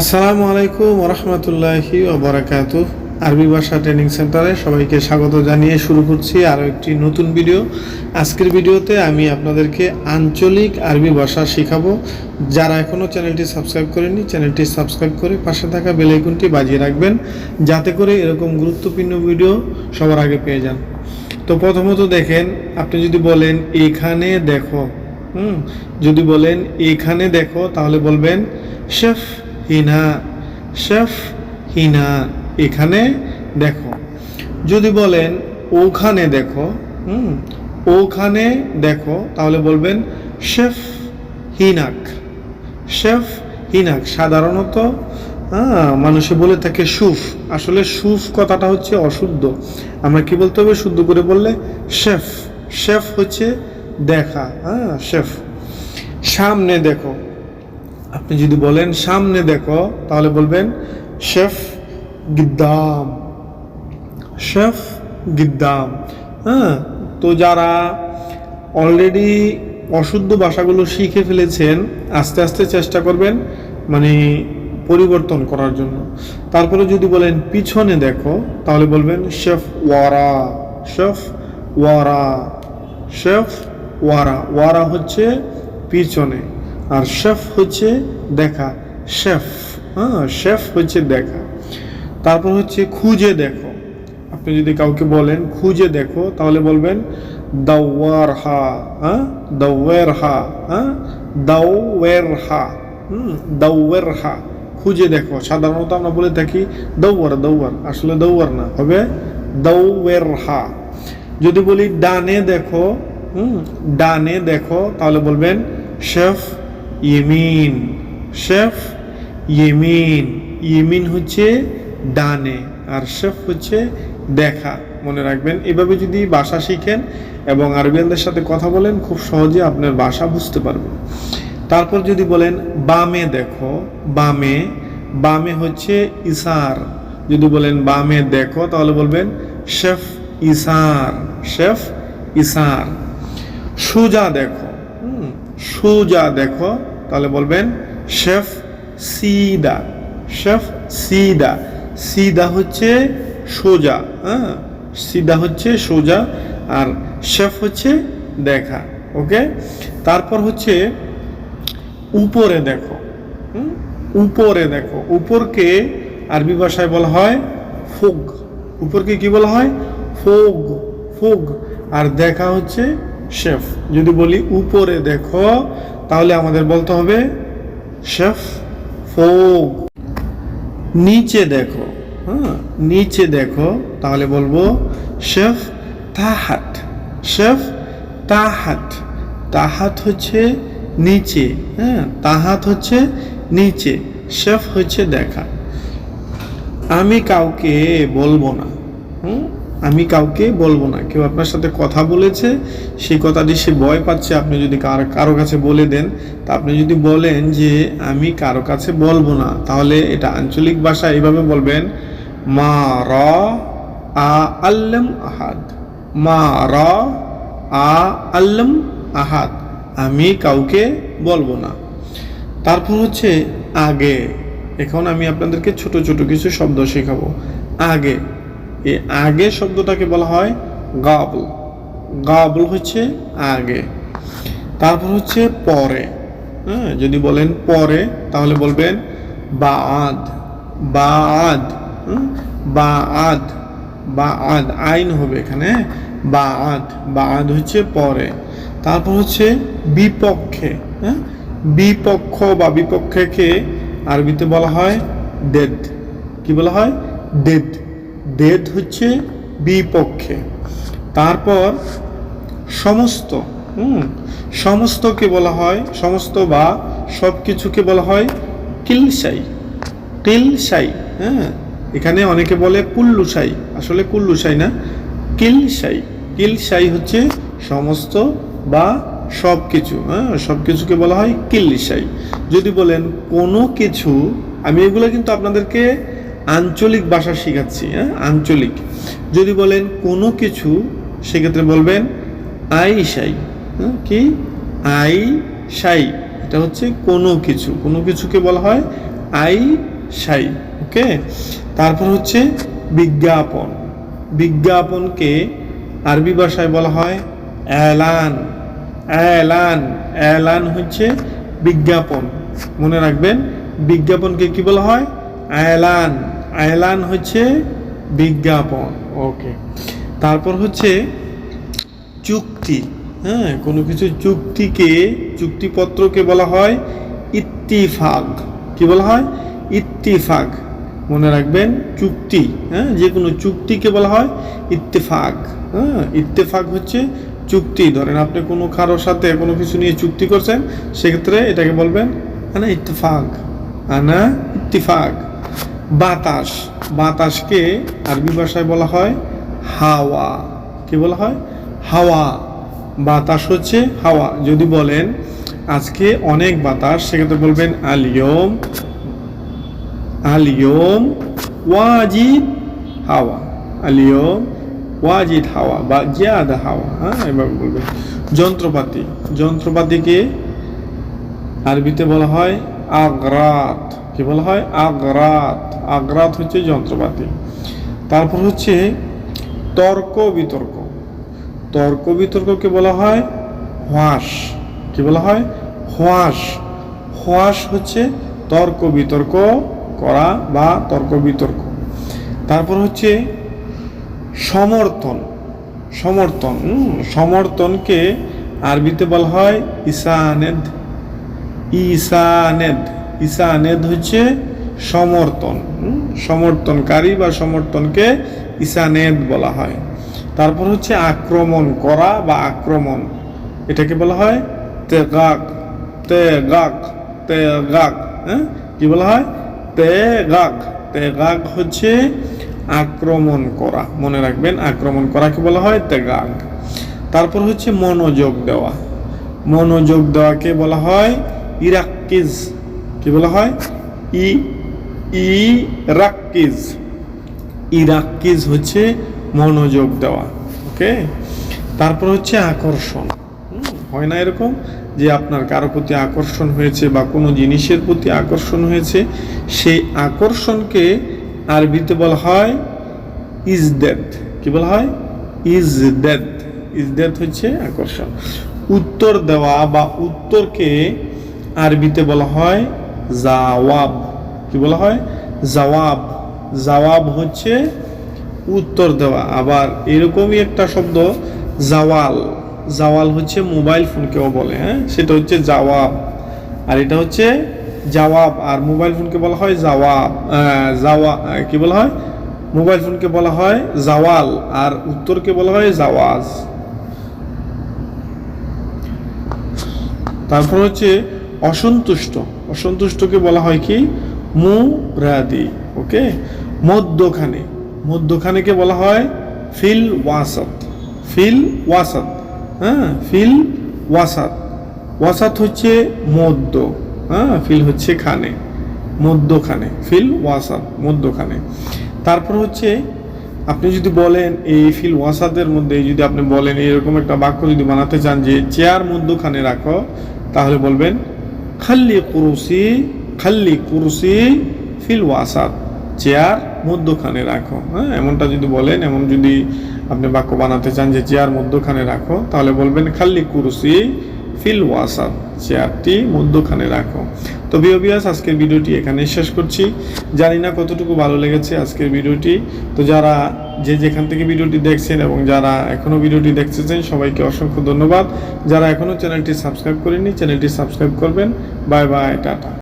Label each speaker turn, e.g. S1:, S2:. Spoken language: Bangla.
S1: আসসালামু আলাইকুম রহমতুল্লাহি ওবরাকাত। আরবি ভাষা ট্রেনিং সেন্টারে সবাইকে স্বাগত জানিয়ে শুরু করছি আরও একটি নতুন ভিডিও। আজকের ভিডিওতে আমি আপনাদেরকে আঞ্চলিক আরবি ভাষা শেখাবো। যারা এখনও চ্যানেলটি সাবস্ক্রাইব করেনি চ্যানেলটি সাবস্ক্রাইব করে পাশে থাকা বেলাইকনটি বাজিয়ে রাখবেন, যাতে করে এরকম গুরুত্বপূর্ণ ভিডিও সবার আগে পেয়ে যান। তো প্রথমত দেখেন, আপনি যদি বলেন, এখানে দেখো, হুম, যদি বলেন, এখানে দেখো, তাহলে বলবেন, শেফ হিনা শেফ, হিনা এখানে দেখো। যদি বলেন ওখানে দেখো, হুম, ওখানে দেখো, তাহলে বলবেন শেফ হিনাক। শেফ হিনাক সাধারণত মানুষে বলে থাকে সুফ। আসলে সুফ কথাটা হচ্ছে অশুদ্ধ। আমরা কি বলতে হবে? শুদ্ধ করে বললে শেফ। শেফ হচ্ছে দেখা হ্যাঁ শেফ। সামনে দেখো আপনি যদি বলেন, সামনে দেখো, তাহলে বলবেন, শেফ গিদ্দাম। শেফ গিদ্দাম। হ্যাঁ তো যারা অলরেডি অশুদ্ধ ভাষাগুলো শিখে ফেলেছেন, আস্তে আস্তে চেষ্টা করবেন মানে পরিবর্তন করার জন্য। তারপরে যদি বলেন, পিছনে দেখো, তাহলে বলবেন, শেফ ওয়ারা। শেফ ওয়ারা। শেফ ওয়ারা। ওয়ারা হচ্ছে পিছনে। আর শেফ হচ্ছে দেখা। শেফ হ্যাঁ শেফ হচ্ছে দেখা। তারপর হচ্ছে খুঁজে দেখো। আপনি যদি কাউকে বলেন, খুঁজে দেখো, তাহলে বলবেন দাওয়ার হা হ্যাঁ দাওয়ের হা হ্যাঁ দাওয়ের হা হুম দাওয়ের হা খুঁজে দেখো। সাধারণত আমরা বলে থাকি দৌয়ার দৌয়ার আসলে দৌয়ার না, হবে দৌয়ের হা যদি বলি, ডানে দেখো, হুম, ডানে দেখো, তাহলে বলবেন, শেফ ইমিন শেফ ইমিন ইমিন হচ্ছে ডানে আর শেফ হচ্ছে দেখা। মনে রাখবেন, এভাবে যদি ভাষা শিখেন এবং আরবিয়ানদের সাথে কথা বলেন, খুব সহজে আপনার ভাষা বুঝতে পারবেন। তারপর যদি বলেন, বামে দেখো, বামে বামে হচ্ছে ইসার। যদি বলেন, বামে দেখো, তাহলে বলবেন শেফ ইসার শেফ ইসার। সোজা দেখো সোজা দেখো, তাহলে বলবেন শেফ সিদা শেফ সিদা। সিদা হচ্ছে সোজা হ্যাঁ? সিদা হচ্ছে সোজা আর শেফ হচ্ছে দেখা, ওকে? তারপর হচ্ছে উপরে দেখো? উপরে দেখো, উপরকে আরবি ভাষায় বলা হয় ফোগ। উপরকে কি বলা হয়? Fog fog. আর দেখা হচ্ছে শেফ। যদি বলি উপরে দেখো, তাহলে আমাদের বলতে হবে শেফ ফোগ। নিচে দেখো হ্যাঁ নিচে দেখো, তাহলে বলব শেফ তাহাট শেফ তাহাট তাহাত হচ্ছে নিচে হ্যাঁ তাহাত হচ্ছে নিচে, শেফ হচ্ছে দেখা। আমি কাউকে বলব না, হুম? আমি কাউকে বলব না। কেউ আপনার সাথে কথা বলেছে, সেই কথাটি সে ভয় পাচ্ছে। আপনি যদি কারও কারও কাছে বলে দেন, তা আপনি যদি বলেন যে, আমি কারও কাছে বলব না, তাহলে এটা আঞ্চলিক ভাষা এইভাবে বলবেন, মা র আ আল্লাম আহাদ। মা র আ আল্লাম আহাদ। আমি কাউকে বলব না। তারপর হচ্ছে আগে। এখন আমি আপনাদেরকে ছোট ছোট কিছু শব্দ শেখাবো। আগে। এই আগে শব্দটাকে বলা হয় গাবল। গাবল হচ্ছে আগে। তারপর হচ্ছে পরে। হ্যাঁ যদি বলেন পরে, তাহলে বলবেন বাদ বা হুম? বা বাদ আইন হবে এখানে। বা আদ বা বাদ হচ্ছে পরে। তারপর হচ্ছে বিপক্ষে হ্যাঁ? বিপক্ষ বা বিপক্ষকে আরবিতে বলা হয় ডেড কি বলা হয়? ডেড ডেড হচ্ছে বিপক্ষে। তারপর সমস্ত, হুম, সমস্তকে বলা হয়, সমস্ত বা সব কিছুকে বলা হয় কিলসাই কিলসাই হ্যাঁ এখানে অনেকে বলে কুল্লুসাই আসলে কুল্লুসাই না কিলসাই কিলসাই হচ্ছে সমস্ত বা সব কিছু হ্যাঁ সব কিছুকে বলা হয় কিল্লিসাই যদি বলেন কোনো কিছু, আমি এগুলো কিন্তু আপনাদেরকে আঞ্চলিক ভাষা শেখাচ্ছি হ্যাঁ? আঞ্চলিক। যদি বলেন কোনো কিছু, সেক্ষেত্রে বলবেন আইসাই হ্যাঁ? কি? আই সাই। এটা হচ্ছে কোনো কিছু। কোনো কিছুকে বলা হয় আই সাই, ওকে? তারপর হচ্ছে বিজ্ঞাপন। বিজ্ঞাপনকে আরবি ভাষায় বলা হয় অ্যালান। অ্যালান। অ্যালান হচ্ছে বিজ্ঞাপন। মনে রাখবেন, বিজ্ঞাপনকে কি বলা হয়? এলান এলান হচ্ছে বিজ্ঞাপন। ওকে। তারপর হচ্ছে চুক্তি। হ্যাঁ কোনো কিছু চুক্তিকে চুক্তিপত্রকে বলা হয় ইত্তিফাক। কি বলা হয়? ইত্তিফাক। মনে রাখবেন চুক্তি। হ্যাঁ যে কোনো চুক্তিকে বলা হয় ইত্তেফাক। হ্যাঁ ইত্তেফাক হচ্ছে চুক্তি। ধরেন আপনি কোনো কারোর সাথে কোনো কিছু নিয়ে চুক্তি করছেন সেক্ষেত্রে এটাকে বলবেন আনা ইত্তেফাক। আনা ইত্তিফাক। বাতাস। বাতাসকে আরবি ভাষায় বলা হয় হাওয়া। কি বলা হয়? হাওয়া। বাতাস হচ্ছে হাওয়া। যদি বলেন আজকে অনেক বাতাস, সেক্ষেত্রে বলবেন আলিয়ম আলিয়ম ওয়াজিদ হাওয়া। আলিয়ম ওয়াজিদ হাওয়া বা জিয়াদা হাওয়া। হ্যাঁ এভাবে বলবেন। যন্ত্রপাতি। যন্ত্রপাতিকে আরবিতে বলা হয় আগ্রাত। কি বলা হয়? আগ্রাত। আগ্রাত হচ্ছে যন্ত্রপাতি। তারপর হচ্ছে তর্ক বিতর্ক। তর্ক বিতর্ককে বলা হয় হোয়াস কি বলা হয়? হোয়াস হোয়াস হচ্ছে তর্ক বিতর্ক করা বা তর্ক বিতর্ক। তারপর হচ্ছে সমর্থন। সমর্থন সমর্থনকে আরবিতে বলা হয় ইসানেদ। ইসানেদ। ইসানেদ হচ্ছে সমর্থন সমর্থনকারী বা সমর্থনকে ইসানেদ বলা হয়। তারপর হচ্ছে আক্রমণ করা বা আক্রমণ, এটাকে বলা হয় তেগাক তেগাক তেগাক হ্যাঁ কি বলা হয়? তেগাক তেগাক হচ্ছে আক্রমণ করা, মনে রাখবেন, আক্রমণ করাকে বলা হয় তেগাক। তারপর হচ্ছে মনোযোগ দেওয়া, মনোযোগ দেওয়াকে বলা হয় ইরাক্কিজ কি বলা হয়? ই ইরাক্কিজ ইরাক্কিজ হচ্ছে মনোযোগ দেওয়া, ওকে? তারপর হচ্ছে আকর্ষণ। হয় না এরকম যে আপনার কারও প্রতি আকর্ষণ হয়েছে বা কোনো জিনিসের প্রতি আকর্ষণ হয়েছে সেই আকর্ষণকে আরবিতে বলা হয় ইজ ইজদেদ কি বলা হয়? ইজদেদ ইজদেদ হচ্ছে আকর্ষণ। উত্তর দেওয়া বা উত্তরকে আরবিতে বলা হয় জাওয়াব, কি বলা হয়? জবাব জবাব হচ্ছে উত্তর দেওয়া। আবার এরকমই একটা শব্দ, জাওয়াল। জাওয়াল হচ্ছে মোবাইল ফোনকেও বলে হ্যাঁ? সেটা হচ্ছে জবাব আর এটা হচ্ছে জবাব আর মোবাইল ফোনকে বলা হয় জাওয়াব। জাওয়া, কি বলা হয়? মোবাইল ফোনকে বলা হয় জাওয়াল। আর উত্তরকে বলা হয় জাওয়াজ। তারপর হচ্ছে অসন্তুষ্ট। অসন্তুষ্টকে বলা হয় কি? মুরাদি, ওকে? মধ্যখানে। মধ্যখানেকে বলা হয় ফিল ওয়াসাত। ফিল ওয়াসাত হ্যাঁ? ফিল ওয়াসাত। ওয়াসাত হচ্ছে মধ্য হ্যাঁ? ফিল হচ্ছে খানে, মধ্যখানে। ফিল ওয়াসাত, মধ্যখানে। তারপর হচ্ছে, আপনি যদি বলেন এই ফিল ওয়াসাদের মধ্যে, যদি আপনি বলেন এরকম একটা বাক্য যদি বানাতে চান যে চেয়ার মধ্যখানে রাখো, তাহলে বলবেন খাল্লি কুরুসি খাল্লি কুরুসি, ফিল ওয়াসাত, চেয়ার মধ্যখানে রাখো হ্যাঁ? এমনটা যদি বলেন, এমন যদি আপনি বাক্য বানাতে চান যে চেয়ার মধ্যখানে রাখো, তাহলে বলবেন খাল্লি কুরুসি, ফিল ওয়াসাত, চেয়ারটি মধ্যখানে রাখো। তো বিওবিয়াস আজকের ভিডিওটি এখানে শেষ করছি। জানি না কতটুকু ভালো লেগেছে আজকের ভিডিওটি। তো যারা যে যেখান থেকে ভিডিওটি দেখছেন এবং যারা এখনও ভিডিওটি দেখতেছেন, সবাইকে অসংখ্য ধন্যবাদ। যারা এখনও চ্যানেলটি সাবস্ক্রাইব করেনি চ্যানেলটি সাবস্ক্রাইব করবেন। Bye bye, tata.